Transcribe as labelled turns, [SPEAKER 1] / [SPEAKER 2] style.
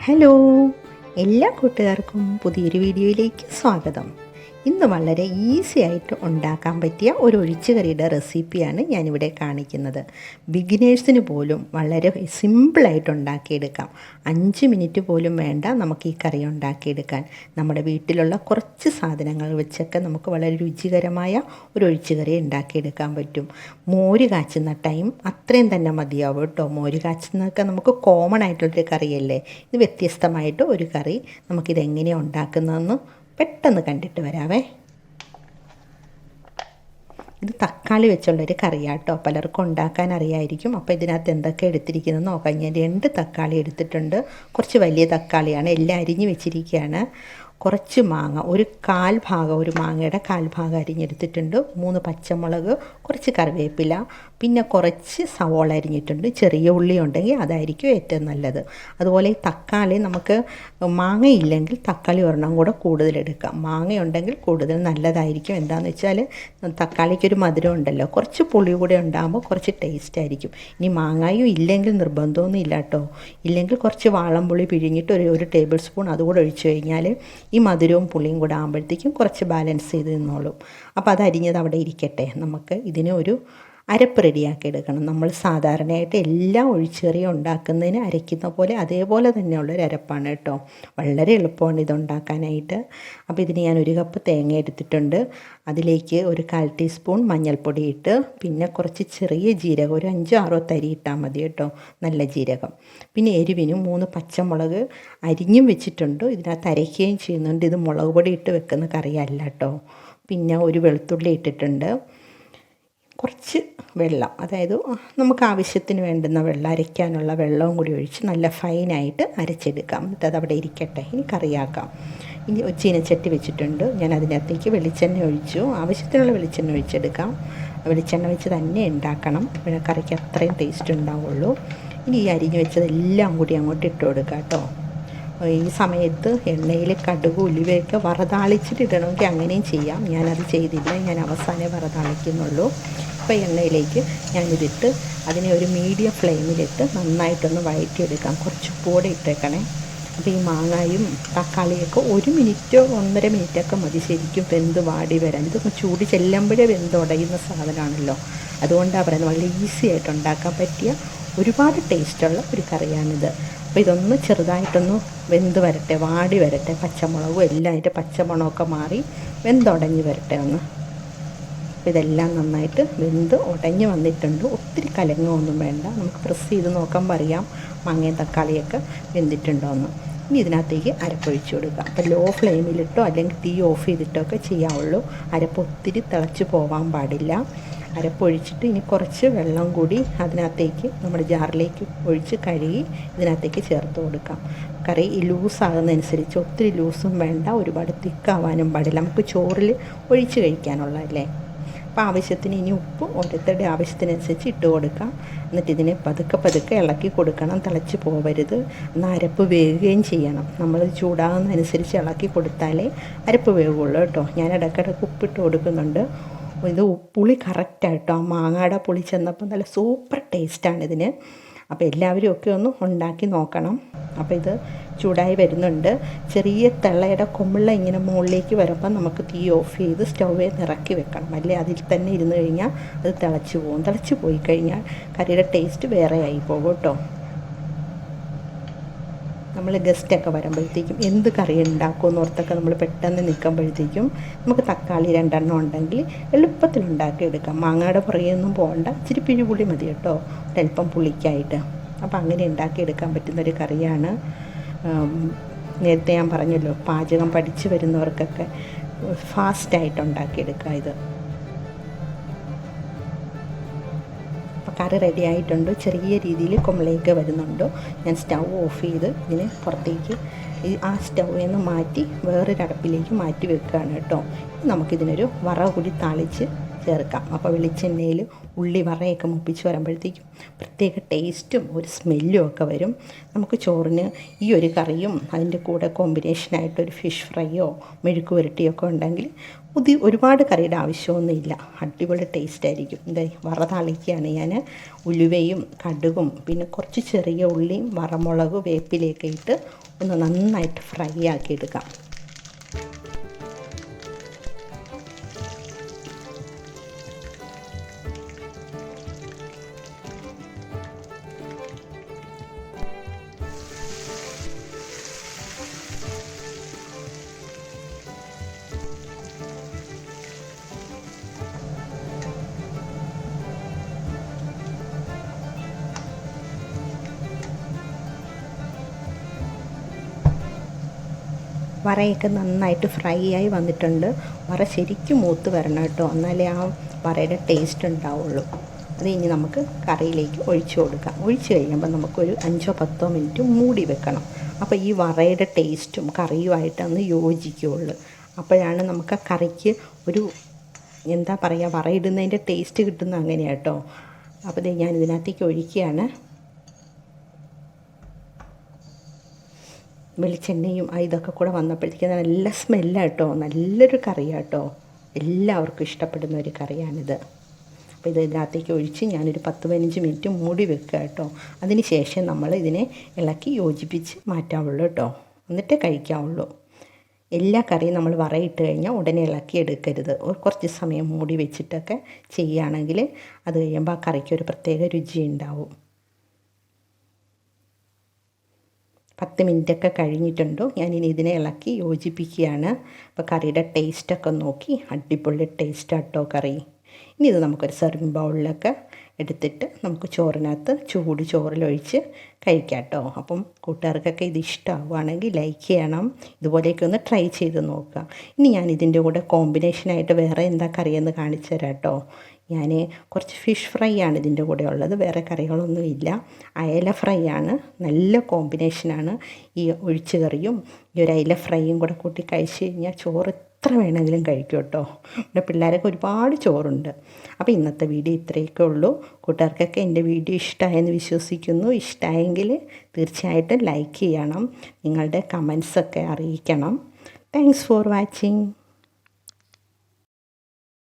[SPEAKER 1] Hello എല്ലാ കൂട്ടുകാർക്കും പുതിയൊരു വീഡിയോയിലേക്ക് സ്വാഗതം. ഇന്ന് വളരെ ഈസി ആയിട്ട് ഉണ്ടാക്കാൻ പറ്റിയ ഒരു ഒഴിച്ചുകറിയുടെ റെസിപ്പിയാണ് ഞാനിവിടെ കാണിക്കുന്നത്. ബിഗിനേഴ്സിന് പോലും വളരെ സിമ്പിളായിട്ട് ഉണ്ടാക്കിയെടുക്കാം. അഞ്ച് മിനിറ്റ് പോലും വേണ്ട നമുക്ക് ഈ കറി ഉണ്ടാക്കിയെടുക്കാൻ. നമ്മുടെ വീട്ടിലുള്ള കുറച്ച് സാധനങ്ങൾ വെച്ചൊക്കെ നമുക്ക് വളരെ രുചികരമായ ഒരു ഒഴിച്ചുകറി ഉണ്ടാക്കിയെടുക്കാൻ പറ്റും. മോര് കാച്ചുന്ന ടൈം അത്രയും തന്നെ മതിയാവും കേട്ടോ. മോര് കാച്ചുന്നതൊക്കെ നമുക്ക് കോമൺ ആയിട്ടുള്ളൊരു കറിയല്ലേ? ഇത് വ്യത്യസ്തമായിട്ട് ഒരു കറി നമുക്കിതെങ്ങനെയാണ് ഉണ്ടാക്കുന്നതെന്ന് പെട്ടെന്ന് കണ്ടിട്ട് വരാവേ. ഇത് തക്കാളി വെച്ചുള്ളൊരു കറിയാട്ടോ. പലർക്കും ഉണ്ടാക്കാൻ അറിയായിരിക്കും. അപ്പോൾ ഇതിനകത്ത് എന്തൊക്കെ എടുത്തിരിക്കുന്നത് നോക്കാം. ഞാൻ രണ്ട് തക്കാളി എടുത്തിട്ടുണ്ട്. കുറച്ച് വലിയ തക്കാളിയാണ്. എല്ലാം അരിഞ്ഞ് വെച്ചിരിക്കുകയാണ്. കുറച്ച് മാങ്ങ ഒരു കാൽ ഭാഗം ഒരു മാങ്ങയുടെ കാൽ ഭാഗം അരിഞ്ഞെടുത്തിട്ടുണ്ട്. മൂന്ന് പച്ചമുളക് കുറച്ച് കറിവേപ്പില പിന്നെ കുറച്ച് സവോള അരിഞ്ഞിട്ടുണ്ട്. ചെറിയ ഉള്ളി ഉണ്ടെങ്കിൽ അതായിരിക്കും ഏറ്റവും നല്ലത്. അതുപോലെ ഈ തക്കാളി നമുക്ക് മാങ്ങയില്ലെങ്കിൽ തക്കാളി ഒരെണ്ണം കൂടെ കൂടുതലെടുക്കാം മാങ്ങയുണ്ടെങ്കിൽ കൂടുതൽ നല്ലതായിരിക്കും. എന്താണെന്ന് വെച്ചാൽ തക്കാളിക്കൊരു മധുരം ഉണ്ടല്ലോ. കുറച്ച് പുളി കൂടെ ഉണ്ടാകുമ്പോൾ കുറച്ച് ടേസ്റ്റ് ആയിരിക്കും. ഇനി മാങ്ങായും ഇല്ലെങ്കിൽ നിർബന്ധമൊന്നും ഇല്ല കേട്ടോ. ഇല്ലെങ്കിൽ കുറച്ച് വാളംപുളി പിഴിഞ്ഞിട്ട് ഒരു ഒരു ടേബിൾ സ്പൂൺ അതുകൂടെ ഒഴിച്ചു കഴിഞ്ഞാൽ ഈ മധുരവും പുളിയും കൂടെ ആകുമ്പോഴത്തേക്കും കുറച്ച് ബാലൻസ് ചെയ്ത് നിന്നോളും. അപ്പോൾ അത് അരിഞ്ഞത് അവിടെ ഇരിക്കട്ടെ. നമുക്ക് ഇതിന് ഒരു അരപ്പ് റെഡിയാക്കി എടുക്കണം. നമ്മൾ സാധാരണയായിട്ട് എല്ലാ ഒഴിച്ചെറിയും ഉണ്ടാക്കുന്നതിന് അരയ്ക്കുന്ന പോലെ അതേപോലെ തന്നെയുള്ളൊരു അരപ്പാണ് കേട്ടോ. വളരെ എളുപ്പമാണ് ഇതുണ്ടാക്കാനായിട്ട്. അപ്പോൾ ഇതിന് ഞാൻ ഒരു കപ്പ് തേങ്ങ എടുത്തിട്ടുണ്ട്. അതിലേക്ക് ഒരു കാൽ ടീസ്പൂൺ മഞ്ഞൾപ്പൊടി ഇട്ട് പിന്നെ കുറച്ച് ചെറിയ ജീരകം ഒരു അഞ്ചോ ആറോ തരി ഇട്ടാൽ മതി കേട്ടോ നല്ല ജീരകം. പിന്നെ എരിവിനും മൂന്ന് പച്ചമുളക് അരിഞ്ഞും വെച്ചിട്ടുണ്ട്. ഇതിനകത്ത് അരയ്ക്കുകയും ചെയ്യുന്നുണ്ട്. ഇത് മുളക് പൊടി ഇട്ട് വെക്കുന്ന കറിയല്ല കേട്ടോ. പിന്നെ ഒരു വെളുത്തുള്ളി ഇട്ടിട്ടുണ്ട്. കുറച്ച് വെള്ളം അതായത് നമുക്ക് ആവശ്യത്തിന് വേണ്ടുന്ന വെള്ളം അരയ്ക്കാനുള്ള വെള്ളവും കൂടി ഒഴിച്ച് നല്ല ഫൈനായിട്ട് അരച്ചെടുക്കാം. എന്നിട്ട് അത് അവിടെ ഇരിക്കട്ടെ ഇനി കറിയാക്കാം ഇനി ചീനച്ചട്ടി വെച്ചിട്ടുണ്ട് ഞാൻ അതിനകത്തേക്ക് വെളിച്ചെണ്ണ ഒഴിച്ചു. ആവശ്യത്തിനുള്ള വെളിച്ചെണ്ണ ഒഴിച്ചെടുക്കാം. വെളിച്ചെണ്ണ വെച്ച് തന്നെ ഉണ്ടാക്കണം. പിന്നെ കറിക്ക് അത്രയും ടേസ്റ്റ് ഉണ്ടാവുള്ളൂ. ഇനി ഈ അരിഞ്ഞ് വെച്ചതെല്ലാം കൂടി അങ്ങോട്ട് ഇട്ട് കൊടുക്കാം കേട്ടോ. ഈ സമയത്ത് എണ്ണയിൽ കടുക് ഉലുവയൊക്കെ വറതാളിച്ചിട്ട് ഇടണമെങ്കിൽ അങ്ങനെയും ചെയ്യാം. ഞാനത് ചെയ്തില്ല. ഞാൻ അവസാനമേ വറതാളിക്കുന്നുള്ളൂ. ഇപ്പോൾ എണ്ണയിലേക്ക് ഞാനിതിട്ട് അതിനെ ഒരു മീഡിയം ഫ്ലെയിമിലിട്ട് നന്നായിട്ടൊന്ന് വഴറ്റിയെടുക്കാം. കുറച്ച് ഉപ്പുകൂടെ ഇട്ടേക്കണേ. അപ്പോൾ ഈ മാങ്ങായും തക്കാളിയൊക്കെ ഒരു മിനിറ്റോ ഒന്നര മിനിറ്റൊക്കെ മതി ശരിക്കും വെന്ത് വാടി വരാൻ. ഇതൊക്കെ ചൂട് ചെല്ലുമ്പോഴേ വെന്തുടയുന്ന സാധനമാണല്ലോ. അതുകൊണ്ടാണ് പറയുന്നത് വളരെ ഈസി ആയിട്ട് ഉണ്ടാക്കാൻ പറ്റിയ ഒരുപാട് ടേസ്റ്റുള്ള ഒരു കറിയാണിത്. അപ്പോൾ ഇതൊന്ന് ചെറുതായിട്ടൊന്ന് വെന്ത് വരട്ടെ വാടി വരട്ടെ. പച്ചമുളകും എല്ലാം അതിന്റെ പച്ചമുളകൊക്കെ മാറി വെന്തുടഞ്ഞ് വരട്ടെ ഒന്ന്. അപ്പോൾ ഇതെല്ലാം നന്നായിട്ട് വെന്ത് ഉടഞ്ഞ് വന്നിട്ടുണ്ട്. ഒത്തിരി കലങ്ങൊന്നും വേണ്ട. നമുക്ക് പ്രസ് ചെയ്ത് നോക്കുമ്പോൾ അറിയാം മാങ്ങയും തക്കാളിയൊക്കെ വെന്തിട്ടുണ്ടോ എന്ന്. ഇനി ഇതിനകത്തേക്ക് അരപ്പൊഴിച്ച് കൊടുക്കുക. അപ്പോൾ ലോ ഫ്ലെയിമിലിട്ടോ അല്ലെങ്കിൽ തീ ഓഫ് ചെയ്തിട്ടോ ഒക്കെ ചെയ്യാവുള്ളൂ. അരപ്പ് ഒത്തിരി തിളച്ച് പോകാൻ പാടില്ല. അരപ്പൊഴിച്ചിട്ട് ഇനി കുറച്ച് വെള്ളം കൂടി അതിനകത്തേക്ക് നമ്മുടെ ജാറിലേക്ക് ഒഴിച്ച് കഴുകി ഇതിനകത്തേക്ക് ചേർത്ത് കൊടുക്കാം. കറി ഈ ലൂസാകുന്നതനുസരിച്ച് ഒത്തിരി ലൂസും വേണ്ട ഒരുപാട് തിക്കാവാനും പാടില്ല. നമുക്ക് ചോറിൽ ഒഴിച്ച് കഴിക്കാനുള്ളതല്ലേ? അപ്പോൾ ആവശ്യത്തിന് ഇനി ഉപ്പ് ഓരോരുത്തരുടെ ആവശ്യത്തിനനുസരിച്ച് ഇട്ട് കൊടുക്കാം. എന്നിട്ട് ഇതിനെ പതുക്കെ പതുക്കെ ഇളക്കി കൊടുക്കണം. തിളച്ച് പോവരുത്. എന്നാൽ അരപ്പ് വേകുകയും ചെയ്യണം. നമ്മൾ ചൂടാകുന്നതനുസരിച്ച് ഇളക്കി കൊടുത്താലേ അരപ്പ് വേകുള്ളൂ കേട്ടോ. ഞാൻ ഇടയ്ക്കിടയ്ക്ക് ഉപ്പിട്ട് കൊടുക്കുന്നുണ്ട്. ഇത് പുളി കറക്റ്റായിട്ടോ ആ മാങ്ങാട പുളി ചെന്നപ്പോൾ നല്ല സൂപ്പർ ടേസ്റ്റാണ് ഇതിന്. അപ്പോൾ എല്ലാവരും ഒക്കെ ഒന്ന് ഉണ്ടാക്കി നോക്കണം. അപ്പോൾ ഇത് ചൂടായി വരുന്നുണ്ട്. ചെറിയ തിളയുടെ കൊമ്പിള്ള ഇങ്ങനെ മുകളിലേക്ക് വരുമ്പോൾ നമുക്ക് തീ ഓഫ് ചെയ്ത് സ്റ്റൗവേ നിറക്കി വെക്കണം. അല്ലേ? അതിൽ തന്നെ ഇരുന്ന് കഴിഞ്ഞാൽ അത് തിളച്ച് പോകും തിളച്ച് പോയി കഴിഞ്ഞാൽ കറിയുടെ ടേസ്റ്റ് വേറെ ആയി പോകും കേട്ടോ. നമ്മൾ ഗസ്റ്റൊക്കെ വരുമ്പോഴത്തേക്കും എന്ത് കറി ഉണ്ടാക്കുമെന്ന് ഓർത്തൊക്കെ നമ്മൾ പെട്ടെന്ന് നിൽക്കുമ്പോഴത്തേക്കും നമുക്ക് തക്കാളി രണ്ടെണ്ണം ഉണ്ടെങ്കിൽ എളുപ്പത്തിൽ ഉണ്ടാക്കിയെടുക്കാം. മാങ്ങയുടെ പുറകെയൊന്നും പോകണ്ട. ഇച്ചിരി പിഴിപുളി മതി കേട്ടോ. ഒരല്പം പുളിക്കായിട്ട്. അപ്പോൾ അങ്ങനെ ഉണ്ടാക്കിയെടുക്കാൻ പറ്റുന്നൊരു കറിയാണ്. നേരത്തെ ഞാൻ പറഞ്ഞല്ലോ പാചകം പഠിച്ചു വരുന്നവർക്കൊക്കെ ഫാസ്റ്റായിട്ട് ഉണ്ടാക്കിയെടുക്കുക ഇത്. കറി റെഡി ആയിട്ടുണ്ട്. ചെറിയ രീതിയിൽ കുമ്പളയൊക്കെ വരുന്നുണ്ട്. ഞാൻ സ്റ്റൗ ഓഫ് ചെയ്ത് ഇതിനെ പുറത്തേക്ക് ഈ ആ സ്റ്റൗവിൽ നിന്ന് മാറ്റി വേറൊരു അടപ്പിലേക്ക് മാറ്റി വെക്കുകയാണ് കേട്ടോ. നമുക്കിതിനൊരു വറ കൂടി താളിച്ച് ചേർക്കാം. അപ്പോൾ വെളിച്ചെണ്ണയിൽ ഉള്ളി വറയൊക്കെ മുപ്പിച്ച് വരുമ്പോഴത്തേക്കും പ്രത്യേക ടേസ്റ്റും ഒരു സ്മെല്ലും ഒക്കെ വരും. നമുക്ക് ചോറിന് ഈ ഒരു കറിയും അതിന്റെ കൂടെ കോമ്പിനേഷനായിട്ടൊരു ഫിഷ് ഫ്രൈയോ മെഴുക്ക് പുരട്ടിയോ ഒക്കെ ഉണ്ടെങ്കിൽ പുതിയ ഒരുപാട് കറിയുടെ ആവശ്യമൊന്നുമില്ല അടിപൊളി ടേസ്റ്റ് ആയിരിക്കും. എന്താ വറ താളിക്കുകയാണ് ഞാൻ. ഉലുവയും കടുകും പിന്നെ കുറച്ച് ചെറിയ ഉള്ളിയും വറമുളക് വേപ്പിലയൊക്കെ ഇട്ട് ഒന്ന് നന്നായിട്ട് ഫ്രൈ ആക്കി എടുക്കാം. വറയൊക്കെ നന്നായിട്ട് ഫ്രൈ ആയി വന്നിട്ടുണ്ട്. വറ ശരിക്കും മൂത്ത് വരണം കേട്ടോ. എന്നാലേ ആ വറയുടെ ടേസ്റ്റ് ഉണ്ടാവുള്ളൂ. അത് ഇനി നമുക്ക് കറിയിലേക്ക് ഒഴിച്ചു കൊടുക്കാം. ഒഴിച്ച് കഴിയുമ്പോൾ നമുക്കൊരു അഞ്ചോ പത്തോ മിനിറ്റ് മൂടി വെക്കണം. അപ്പോൾ ഈ വറയുടെ ടേസ്റ്റും കറിയുമായിട്ട് അന്ന് യോജിക്കുകയുള്ളൂ. അപ്പോഴാണ് നമുക്ക് ആ കറിക്ക് ഒരു എന്താ പറയുക വറയിടുന്നതിന്റെ ടേസ്റ്റ് കിട്ടുന്ന അങ്ങനെയാട്ടോ അപ്പോൾ ഞാൻ ഇതിനകത്തേക്ക് ഒഴിക്കുകയാണ്. വെളിച്ചെണ്ണയും ഇതൊക്കെ കൂടെ വന്നപ്പോഴത്തേക്ക് നല്ല സ്മെല്ലാട്ടോ. നല്ലൊരു കറിയാട്ടോ. എല്ലാവർക്കും ഇഷ്ടപ്പെടുന്ന ഒരു കറിയാണിത്. അപ്പോൾ ഇത് ഇതിനകത്തേക്ക് ഒഴിച്ച് ഞാനൊരു പത്ത് പതിനഞ്ച് മിനിറ്റ് മൂടി വെക്കുക കേട്ടോ. അതിന് ശേഷം നമ്മൾ ഇതിനെ ഇളക്കി യോജിപ്പിച്ച് മാറ്റാവുള്ളൂ കേട്ടോ. എന്നിട്ടേ കഴിക്കാവുള്ളൂ. എല്ലാ കറിയും നമ്മൾ വറയിട്ട് കഴിഞ്ഞാൽ ഉടനെ ഇളക്കി എടുക്കരുത്. കുറച്ച് സമയം മൂടി വെച്ചിട്ടൊക്കെ ചെയ്യുകയാണെങ്കിൽ അത് കഴിയുമ്പോൾ ആ കറിക്ക് ഒരു പ്രത്യേക രുചി ഉണ്ടാവും. പത്ത് മിനിറ്റൊക്കെ കഴിഞ്ഞിട്ടുണ്ടോ? ഞാനിനി ഇതിനെ ഇളക്കി യോജിപ്പിക്കുകയാണ്. അപ്പോൾ കറിയുടെ ടേസ്റ്റൊക്കെ നോക്കി. അടിപൊളി ടേസ്റ്റ് ആട്ടോ കറി. ഇനി ഇത് നമുക്കൊരു സെർവിങ് ബൗളിലൊക്കെ എടുത്തിട്ട് നമുക്ക് ചോറിനകത്ത് ചൂട് ചോറിലൊഴിച്ച് കഴിക്കാം കേട്ടോ അപ്പം കൂട്ടുകാർക്കൊക്കെ ഇത് ഇഷ്ടമാവുകയാണെങ്കിൽ ലൈക്ക് ചെയ്യണം. ഇതുപോലെയൊക്കെ ഒന്ന് ട്രൈ ചെയ്ത് നോക്കുക ഇനി ഞാൻ ഇതിന്റെ കൂടെ കോമ്പിനേഷനായിട്ട് വേറെ എന്താ കറിയെന്ന് കാണിച്ചു തരാം കേട്ടോ ഞാൻ കുറച്ച് ഫിഷ് ഫ്രൈ ആണ് ഇതിന്റെ കൂടെ ഉള്ളത്. വേറെ കറികളൊന്നും ഇല്ല. അയല ഫ്രൈ ആണ്. നല്ല കോമ്പിനേഷനാണ് ഈ ഒഴിച്ചു കറിയും ഈ ഒരു അയല ഫ്രൈയും കൂടെ കൂട്ടി കഴിച്ച് കഴിഞ്ഞാൽ ചോറ് എത്ര വേണമെങ്കിലും കഴിക്കും കേട്ടോ. ഇവിടെ പിള്ളേരൊക്കെ ഒരുപാട് ചോറുണ്ട്. അപ്പോൾ ഇന്നത്തെ വീഡിയോ ഇത്രയൊക്കെ ഉള്ളൂ. കൂട്ടുകാർക്കൊക്കെ എന്റെ വീഡിയോ ഇഷ്ടമായെന്ന് വിശ്വസിക്കുന്നു. ഇഷ്ടമായെങ്കിൽ തീർച്ചയായിട്ടും ലൈക്ക് ചെയ്യണം. നിങ്ങളുടെ കമൻസൊക്കെ അറിയിക്കണം. Thanks for watching